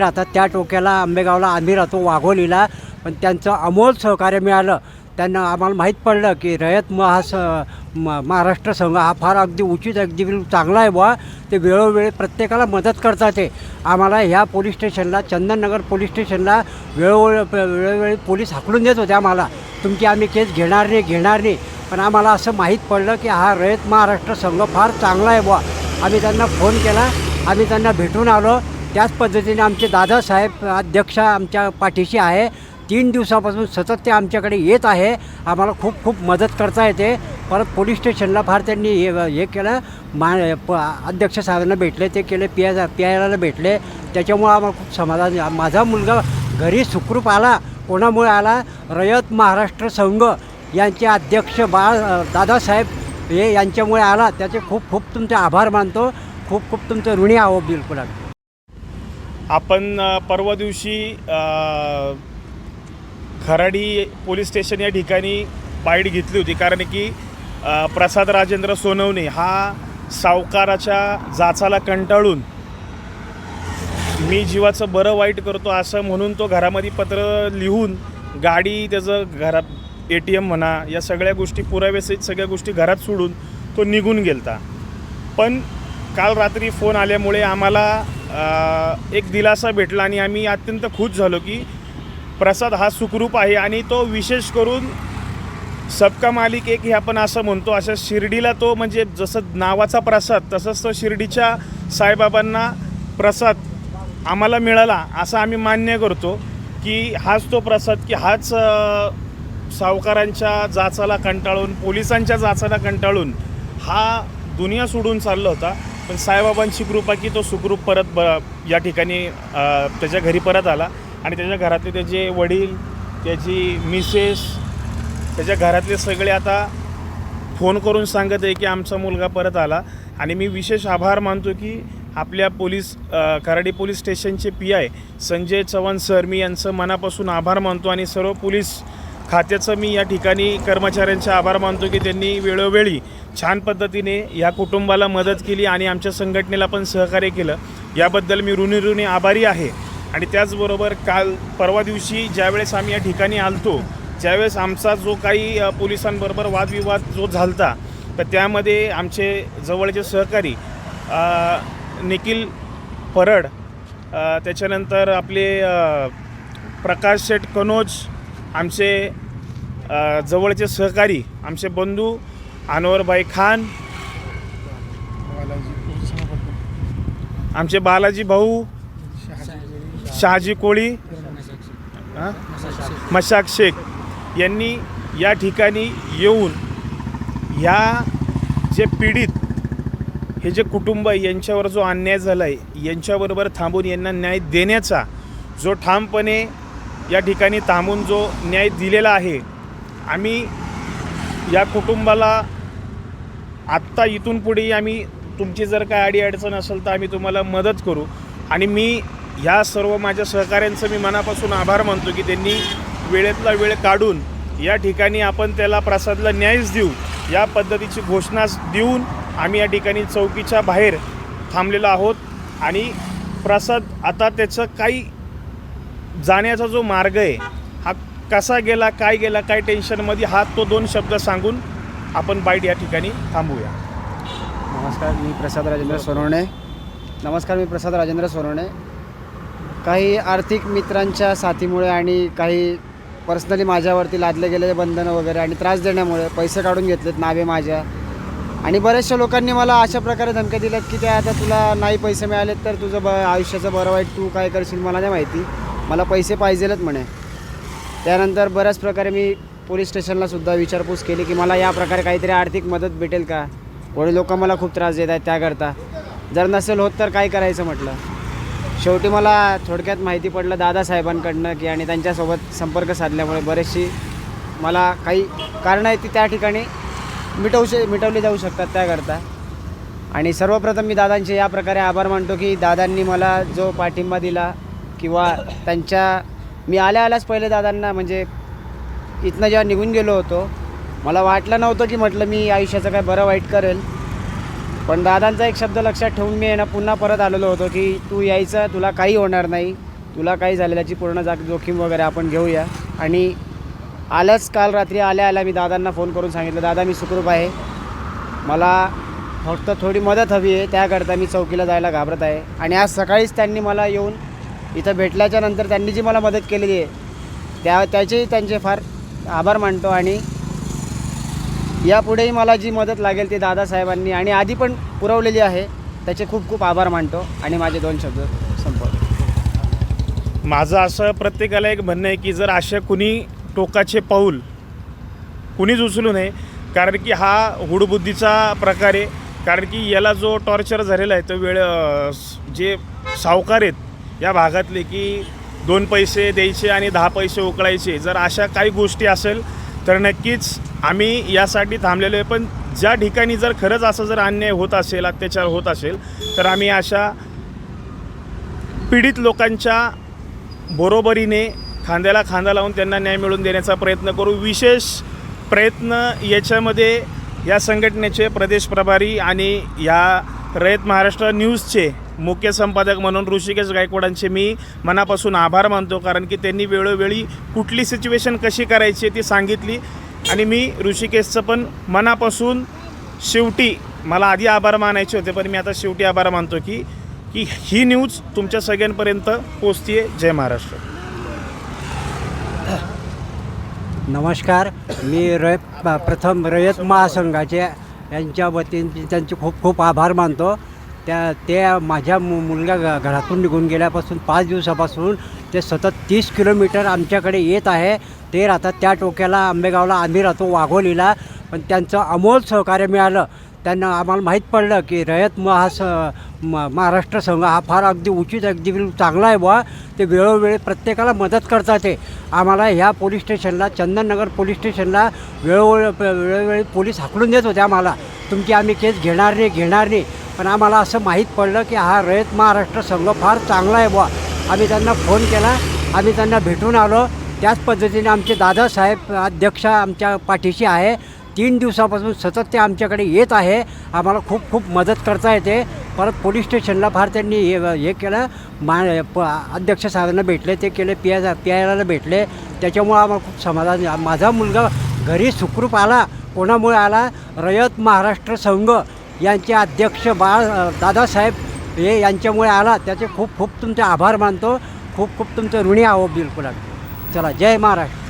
राहतात त्या टोक्याला आंबेगावला आम्ही राहतो वाघोलीला. पण त्यांचं अमोल सहकार्य मिळालं. त्यांना आम्हाला माहीत पडलं की रयत महा स म महाराष्ट्र संघ हा फार अगदी उचित अगदी चांगला आहे बुवा. ते वेळोवेळी प्रत्येकाला मदत करतात ते. आम्हाला ह्या पोलीस स्टेशनला चंदननगर पोलीस स्टेशनला वेळोवेळी वेळोवेळी पोलीस हाकलून देत होते आम्हाला. तुमची आम्ही केस घेणार नाही घेणार नाही. पण आम्हाला असं माहीत पडलं की हा रयत महाराष्ट्र संघ फार चांगला आहे बुवा. आम्ही त्यांना फोन केला. आम्ही त्यांना भेटून आलो. त्याच पद्धतीने आमचे दादासाहेब अध्यक्ष आमच्या पाठीशी आहे. तीन दिवसापासून सतत ते आमच्याकडे येत आहे. आम्हाला खूप खूप मदत करता येते. परत पोलीस स्टेशनला फार त्यांनी हे हे केलं. मा प अध्यक्ष साहेबांना भेटले ते केले पी आय पी आयला भेटले. त्याच्यामुळं आम्हाला खूप समाधान माझा मुलगा घरी सुखरूप आला कोणामुळे आला? रयत महाराष्ट्र संघ यांचे अध्यक्ष बाळ दादासाहेब हे यांच्यामुळे आला. त्याचे खूप खूप तुमचे आभार मानतो. खूप खूप तुमचं ऋणी आहो बिलकुल आम्ही. आपण परवा दिवशी खराडी पोलीस स्टेशन या ठिकाणी बाईट घेतली होती. कारण की प्रसाद राजेंद्र सोनवणे हा सावकाराच्या जाचाला कंटाळून मी जीवाचं बरं वाईट करतो असं म्हणून तो घरामध्ये पत्र लिहून गाडी त्याचं घरा ए टी एम म्हणा या सगळ्या गोष्टी पुराव्यासहित सगळ्या गोष्टी घरात सोडून तो निघून गेलता. पण काल रात्री फोन आल्यामुळे आम्हाला एक दिलासा भेटला आणि आम्ही अत्यंत खुश झालो की प्रसाद हा सुखरूप आहे आणि तो विशेष करून सबका मालिक एक हे आपण असं म्हणतो अशा शिर्डीला तो म्हणजे जसं नावाचा प्रसाद तसंच तो शिर्डीच्या साईबाबांना प्रसाद आम्हाला मिळाला असं आम्ही मान्य करतो की हाच तो प्रसाद की हाच सावकारांच्या जाचाला कंटाळून पोलिसांच्या जाचाला कंटाळून हा दुनिया सोडून चालला होता. पण साईबाबांची कृपा की तो सुखरूप परत ब या ठिकाणी त्याच्या घरी परत आला. आणि त्याच्या घरातले त्याचे वडील त्याची मिसेस त्याच्या घरातले सगळे आता फोन करून सांगत आहे की आमचा मुलगा परत आला. आणि मी विशेष आभार मानतो की आपल्या पोलीस कराडी पोलीस स्टेशनचे P I Sanjay Chavan sir मी यांचं मनापासून आभार मानतो. आणि सर्व पोलीस खात्याचं मी या ठिकाणी कर्मचाऱ्यांचे आभार मानतो की त्यांनी वेळोवेळी छान पद्धतीने या कुटुंबाला मदत केली आणि आमच्या संघटनेला पण सहकार्य केलं. याबद्दल मी ऋणी ऋणी आभारी आहे. आणि त्याचबरोबर काल परवा दिवशी ज्यावेळेस आम्ही या ठिकाणी आलतो ज्यावेळेस आमचा जो काही पोलिसांबरोबर वादविवाद जो झालता तर त्यामध्ये आमचे जवळचे सहकारी निखिल परड त्याच्यानंतर आपले प्रकाश शेठ कनोज आमचे जवळचे सहकारी आमचे बंधू अनवरभाई खान आमचे बालाजी भाऊ शहाजी कोळी मशाक शेख यांनी या ठिकाणी येऊन ह्या जे पीडित हे जे कुटुंब आहे यांच्यावर जो अन्याय झाला आहे यांच्याबरोबर थांबून यांना न्याय देण्याचा जो ठामपणे या ठिकाणी थांबून जो न्याय दिलेला आहे आम्ही या कुटुंबाला आत्ता इथून पुढे आम्ही तुमची जर काय अडीअडचण असेल तर आम्ही तुम्हाला मदत करू. आणि मी ह्या सर्व माझ्या सहकाऱ्यांचं मी मनापासून आभार मानतो की त्यांनी वेळेतला वेळ काढून या ठिकाणी आपण त्याला प्रसादला न्यायच देऊ या पद्धतीची घोषणा देऊन आम्ही या ठिकाणी चौकीच्या बाहेर थांबलेलो आहोत. आणि प्रसाद आता त्याचं काही जाण्याचा जो मार्ग आहे हा कसा गेला काय गेला काय टेन्शनमध्ये हा तो दोन शब्द सांगून आपण बाईट या ठिकाणी थांबूया. नमस्कार मी प्रसाद राजेंद्र सोनवणे. नमस्कार मी प्रसाद राजेंद्र सोनवणे. काही आर्थिक मित्रांच्या साथीमुळे आणि काही पर्सनली माझ्यावरती लादले गेलेले बंधनं वगैरे आणि त्रास देण्यामुळे पैसे काढून घेतलेत नावे माझ्या. आणि बऱ्याचशा लोकांनी मला अशा प्रकारे धमक्या दिल्यात की त्या आता तुला नाही पैसे मिळालेत तर तुझं ब आयुष्याचं बरं वाईट तू काय करशील मला नाही माहिती. मला पैसे पाहिजेलच म्हणे. त्यानंतर बऱ्याच प्रकारे मी पोलीस स्टेशनलासुद्धा विचारपूस केली की मला या प्रकारे काहीतरी आर्थिक मदत भेटेल का? कोणी लोक मला खूप त्रास देत आहेत त्याकरता. जर नसेल होत तर काय करायचं म्हटलं? शेवटी मला थोडक्यात माहिती पडलं दादासाहेबांकडनं की आणि त्यांच्यासोबत संपर्क साधल्यामुळे बरेचशी मला काही कारणं आहेत ती त्या ठिकाणी मिटवू श मिटवली जाऊ शकतात त्याकरता. आणि सर्वप्रथम मी दादांचे या प्रकारे आभार मानतो की दादांनी मला जो पाठिंबा दिला किंवा त्यांच्या मी आल्या आल्याच पहिले दादांना म्हणजे इथनं जेव्हा निघून गेलो होतो मला वाटलं नव्हतं की म्हटलं मी आयुष्याचं काय बरं वाईट करेल. पण दादांचा एक शब्द लक्षात ठेवून मी आहे ना पुन्हा परत आलेलो होतो की तू यायचं तुला काही होणार नाही. तुला काही झालेल्याची पूर्ण जा जोखीम वगैरे आपण घेऊया. आणि आलंच काल रात्री आल्या आल्या मी दादांना फोन करून सांगितलं दादा मी सुखरूप आहे. मला फक्त थोडी मदत हवी आहे. त्याकरता मी चौकीला जायला घाबरत आहे. आणि आज सकाळीच त्यांनी मला येऊन इथं भेटल्याच्या नंतर त्यांनी जी मला मदत केलेली आहे त्या त्याचेही त्यांचे फार आभार मानतो आणि यापुढेही मला जी मदत लागेल ती दादासाहेबांनी आणि आधी पण पुरवलेली आहे त्याचे खूप खूप आभार मानतो आणि माझे दोन शब्द संपवतो. माझं असं प्रत्येकाला एक म्हणणं आहे की जर अशा कुणी टोकाचे पाऊल कुणीच उचलू नये कारण की हा हुडबुद्धीचा प्रकार आहे कारण की याला जो टॉर्चर झालेला आहे तो वेळ जे सावकार आहेत या भागातले की दोन पैसे द्यायचे आणि दहा पैसे उकळायचे. जर अशा काही गोष्टी असेल तर नक्कीच आम्ही यासाठी थांबलेलो आहे. पण ज्या ठिकाणी जर खरंच असं जर अन्याय होत असेल अत्याचार होत असेल तर आम्ही अशा पीडित लोकांच्या बरोबरीने खांद्याला खांदा लावून त्यांना न्याय मिळवून देण्याचा प्रयत्न करू. विशेष प्रयत्न याच्यामध्ये या संघटनेचे प्रदेश प्रभारी आणि या रयत महाराष्ट्र न्यूजचे मुख्य संपादक म्हणून ऋषिकेश गायकवाडांचे मी मनापासून आभार मानतो कारण की त्यांनी वेळोवेळी कुठली सिच्युएशन कशी करायची आहे ती सांगितली. आणि मी ऋषिकेशचं पण मनापासून शेवटी मला आधी आभार मानायचे होते पण मी आता शेवटी आभार मानतो की की ही न्यूज तुमच्या सगळ्यांपर्यंत पोचतीये जय महाराष्ट्र. नमस्कार मी रयत प्रथम रयत महासंघाचे यांच्या वतीने त्यांचे खूप खूप आभार मानतो. त्या त्या माझ्या मु मुलगा घ घरातून निघून गेल्यापासून पाच दिवसापासून ते सतत तीस किलोमीटर आमच्याकडे येत आहे. ते राहतात त्या टोक्याला आंबेगावला आम्ही राहतो वाघोलीला. पण त्यांचं अमोल सहकार्य मिळालं. त्यांना आम्हाला माहीत पडलं की रयत महास म महाराष्ट्र संघ हा फार अगदी उचित अगदी चांगला आहे बुवा. ते वेळोवेळी प्रत्येकाला मदत करतात ते. आम्हाला ह्या पोलीस स्टेशनला चंदननगर पोलीस स्टेशनला वेळोवेळी वेळोवेळी पोलीस हाकलून देत होते आम्हाला. तुमची आम्ही केस घेणार नाही घेणार नाही. पण आम्हाला असं माहीत पडलं की हा रयत महाराष्ट्र संघ फार चांगला आहे बुवा. आम्ही त्यांना फोन केला आम्ही त्यांना भेटून आलो. त्याच पद्धतीने आमचे दादासाहेब अध्यक्ष आमच्या पाठीशी आहे. तीन दिवसापासून सतत ते आमच्याकडे येत आहे. आम्हाला खूप खूप मदत करता येते. परत पोलीस स्टेशनला फार त्यांनी हे हे केलं. मा प अध्यक्ष साहेबांना भेटले ते केले पी आय पी भेटले. त्याच्यामुळं आम्हाला खूप समाधान माझा मुलगा घरी सुखरूप आला कोणामुळे आला? रयत महाराष्ट्र संघ. यांचे अध्यक्ष बाळ दादासाहेब हे यांच्यामुळे आला. त्याचे खूप खूप तुमचे आभार मानतो. खूप खूप तुमचं ऋणी आहो बिलकुल चला जय महाराष्ट्र.